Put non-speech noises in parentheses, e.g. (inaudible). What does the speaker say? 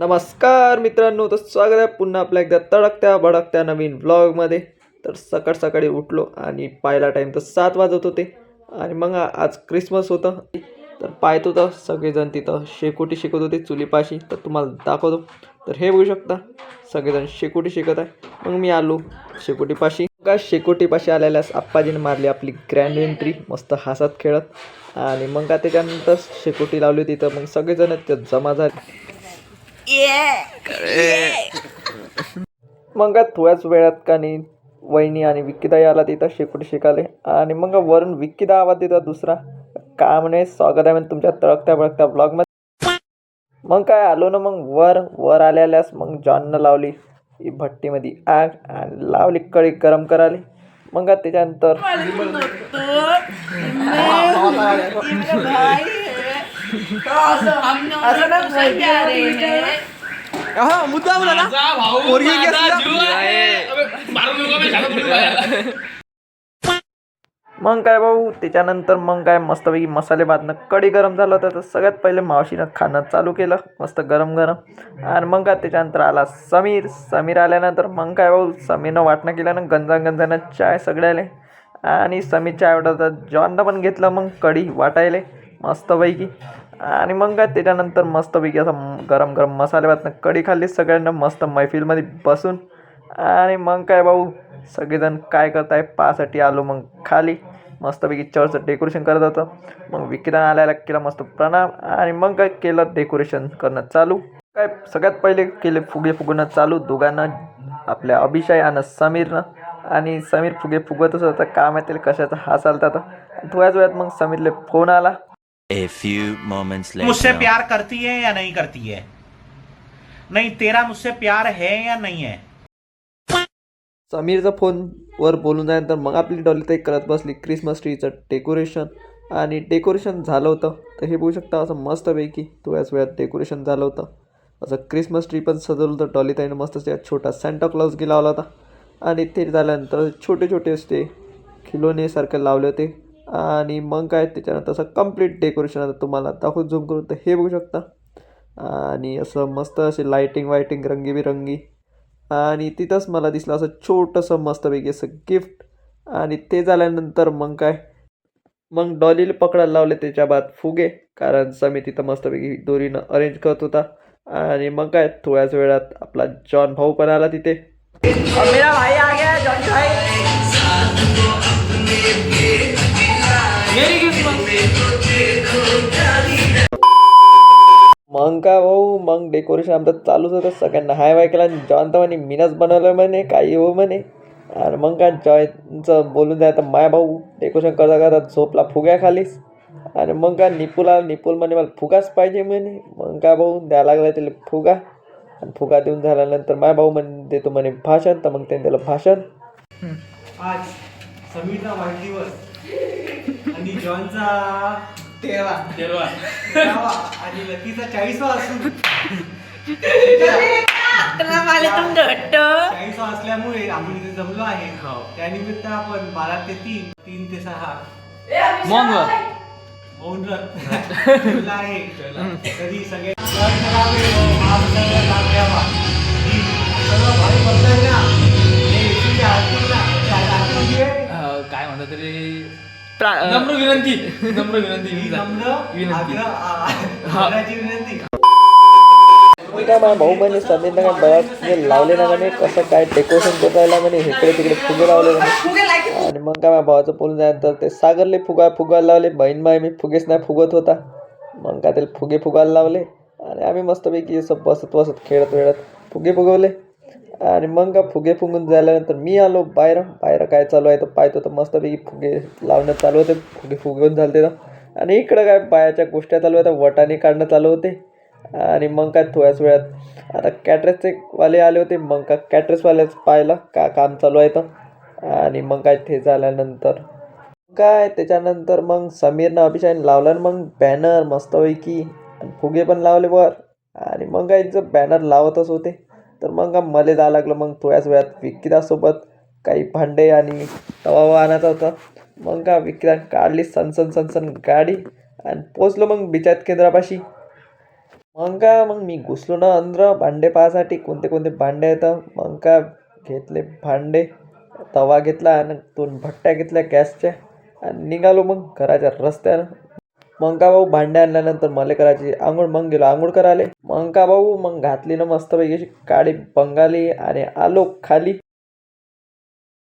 नमस्कार मित्रांनो तर स्वागत आहे पुन्हा आपल्या एकदा तडकत्या भडकत्या नवीन व्लॉगमध्ये तर सकाळ सकाळी उठलो आणि पाहिला टाईम तर सात वाजत होते. आणि मग आज क्रिसमस होतं. तर पाहत होतं सगळेजण तिथं शेकोटी शिकत होते चुलीपाशी. तर तुम्हाला दाखवतो. तर हे बघू शकता सगळेजण शेकोटी शिकत आहे. मग मी आलो शेकोटीपाशी. का शेकोटीपाशी आलेल्यास आप्पाजीने मारली आपली ग्रँड एंट्री मस्त हसत खेळत. आणि मग का त्याच्यानंतर शेकोटी लावली तिथं मग सगळेजण त्यात जमा झाले. मग का थोड्याच वेळात का नाही वहिनी आणि विक्कीदाई आला तिथं शेकोटी शिकाले. आणि मग वरून विक्कीदा आवाज देतात दुसरा. का म्हणे स्वागत आहे म्हणे तुमच्या तळकत्या बळकत्या ब्लॉगमध्ये मग काय आलो ना मग वर वर आल्यास मग जॉननं लावली ही भट्टीमध्ये आग आणि लावली कळी गरम करायला. मग (laughs) का त्याच्यानंतर मग काय भाऊ त्याच्यानंतर मग काय मस्तपैकी मसाले भातनं कढी गरम झालं होतं तर सगळ्यात पहिले मावशीनं खाणं चालू केलं मस्त गरम गरम. आणि मग काय त्याच्यानंतर आला समीर. समीर आल्यानंतर मग काय भाऊ समीरनं वाटणं केलं ना गंजा गंजानं चाय सगळ्याले. आणि समीर चाय वाटत जॉननं पण घेतलं मग कढी वाटायले मस्तपैकी. आणि मग काय त्याच्यानंतर मस्तपैकी असं गरम गरम मसाले भातनं कढी खाल्ली सगळ्यांना मस्त मैफिलमध्ये बसून. आणि मग काय भाऊ सगळेजण काय करताय पासाठी आलो मग खाली. मस्तपैकी चर्चचं डेकोरेशन करत होतं. मग विक्रेता आल्याला केला मस्त प्रणाम. आणि मग काय केलं डेकोरेशन करणं चालू. काय सगळ्यात पहिले केले फुगे फुगणं चालू. दोघांना आपल्या अभिषय आणि समीरनं. आणि समीर फुगे फुगतच होता. काम माहिती त्याला कशाचा हा चालता होता. थोड्याच वेळात मग समीरले फोन आला. A few moments मुझसे later. प्यार करती है या नहीं करती है? नहीं तेरा मुझसे प्यार है या नहीं है? समीरचा फोनवर बोलून झाल्यानंतर मग आपली डॉली ताई करत बसली. क्रिसमस ट्रीचं डेकोरेशन आणि डेकोरेशन झालं होतं. तर हे बघू शकता असं मस्तपैकी थोड्याच वेळात डेकोरेशन झालं होतं. असं क्रिसमस ट्री पण सजवलं होतं. डॉली ताईनं मस्त त्यात छोटा सॅन्टा क्लॉज गी लावला होता. आणि ते झाल्यानंतर छोटे छोटे असते खिलोनेसारखे लावले होते. आणि मग काय त्याच्यानंतर असं कंप्लीट डेकोरेशन आता तुम्हाला दाखवून झूम करून तर हे बघू शकता. आणि असं मस्त असे लाईटिंग वायटिंग रंगीबिरंगी. आणि तिथंच मला दिसलं असं छोटंसं मस्तपैकी असं गिफ्ट आणि ते झाल्यानंतर मग काय मग डॉलीला पकडायला लावले त्याच्या बाद फुगे कारण समी तिथं मस्तपैकी दोरीनं अरेंज करत होता. आणि मग काय थोड्याच वेळात आपला जॉन भाऊ पण आला तिथे. मग का भाऊ मग डेकोरेशन आमचं चालूच होतं. सगळ्यांना हाय वाय केला. आणि जॉन तर म्हणे मीनच बनवलं म्हणे काही हो म्हणे. आणि मग काय जॉयचं बोलून जायचं माय भाऊ डेकोरेशन करता करता झोपला फुग्या खालीस आणि मग का निपूला निपूल म्हणे मला फुगाच पाहिजे म्हणे. मग काय भाऊ द्यायला लागला त्याला फुगा. आणि फुगा देऊन झाल्यानंतर माय भाऊ म्हणे देतो म्हणे भाषण. तर मग त्याने त्याला भाषण. आज समीरचा वाढदिवस. आणि जॉनचा तेरा. तेरावा आणि लकीचा चाळीसवा असून. चाळीसवा असल्यामुळे आपण इथे जमलो आहे. त्यानिमित्त आपण बारा ते तीन तीन ते सहा. मौन व्रत ठेवलं आहे. (laughs) तरी सगळे सण करावे. व महाप्रसादाला लाभ घ्यावा. ही सर्व भाविक भक्तांना हे येशूच्या आरतीला त्या आरतीमध्ये काय म्हणतात तरी नम्र विनंती. नम्र विनंती. नम्र विनंती. विनंती. भाऊ म्हणे समीरनं काय बऱ्याच लावले ना म्हणे कसं काय डेकोरेशन करायला म्हणे इकडे तिकडे फुगे लावले म्हणे. आणि मग काय माझ्या भावाचं बोलून झाल्यानंतर ते सागरले फुगा फुगायला लावले बहीण माय मी फुगेच नाही फुगत होता. मग काय त्याला फुगे फुगायला लावले. आणि आम्ही मस्तपैकी असं बसत बसत खेळत वेळत फुगे फुगवले. आणि मग का फुगे फुगून झाल्यानंतर मी आलो बाहेर. बाहेर काय चालू आहे तर पाहतो तर मस्तपैकी फुगे लावणं चालू होते. फुगे फुगवून झाले तर. आणि इकडं काय बायाच्या गोष्टी चालू होत्या वटाने काढणं चालू होते. आणि मग काय थोड्याच वेळात आता कॅटरेसचे वाले आले होते. मग का कॅटरेसवाल्याच पाहिलं का काम चालू आहे तर. आणि मग काय ते झाल्यानंतर. काय त्याच्यानंतर मग समीरनं अभिषेक लावला मग बॅनर मस्तपैकी. आणि फुगे पण लावले वर. आणि मग काय बॅनर लावतच होते. तर मग का मला जावं लागलं. मग थोड्याच वेळात विक्किदासोबत काही भांडे आणि तवा आणायचा होता. मग का विक्किदाने काढली सनसन सनसन गाडी आणि पोचलो मग बिचात केंद्रापाशी. मग का मग मी घुसलो ना अंदर भांडे पाहासाठी. कोणते कोणते भांडे येतं मग का घेतले भांडे तवा घेतला आणि दोन भट्ट्या घेतल्या गॅसच्या. आणि निघालो मग घराच्या रस्त्यानं मग का भाऊ भांडे आणल्यानंतर मला करायची आंघोळ मग गेलो आंघोळ करायला मग का भाऊ मग घातली ना मस्तपैकी अशी काळी बंगाली आणि आलो खाली.